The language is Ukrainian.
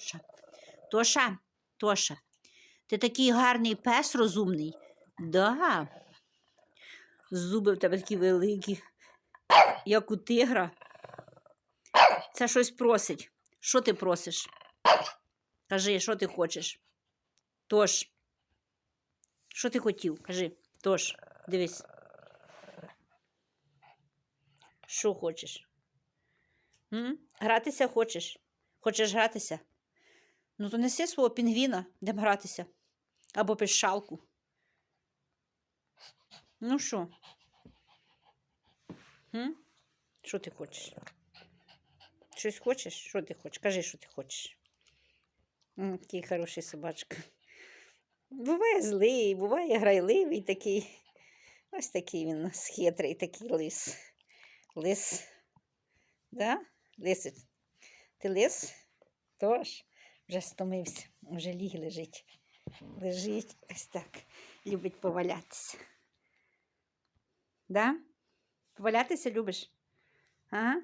Тоша, Тоша, Тоша, ти такий гарний пес розумний. Да. Зуби в тебе такі великі, як у тигра. Це щось просить. Що ти просиш? Кажи, що ти хочеш? Тож. Що ти хотів? Кажи, тож, дивись. Що хочеш? М? Гратися хочеш? Хочеш гратися? Ну, то неси свого пінгвіна, де гратися. Або пішалку. Ну що? Що ти хочеш? Щось хочеш? Що ти хочеш? Кажи, що ти хочеш. М, Який хороший собачка. Буває злий, буває грайливий такий. Ось такий він у нас хитрий, такий лис. Лис. Да? Лисич. Ти лис? Тож, вже стомився, вже ліг лежить. Лежить ось так. Любить повалятися. Да? Повалятися любиш? Ага?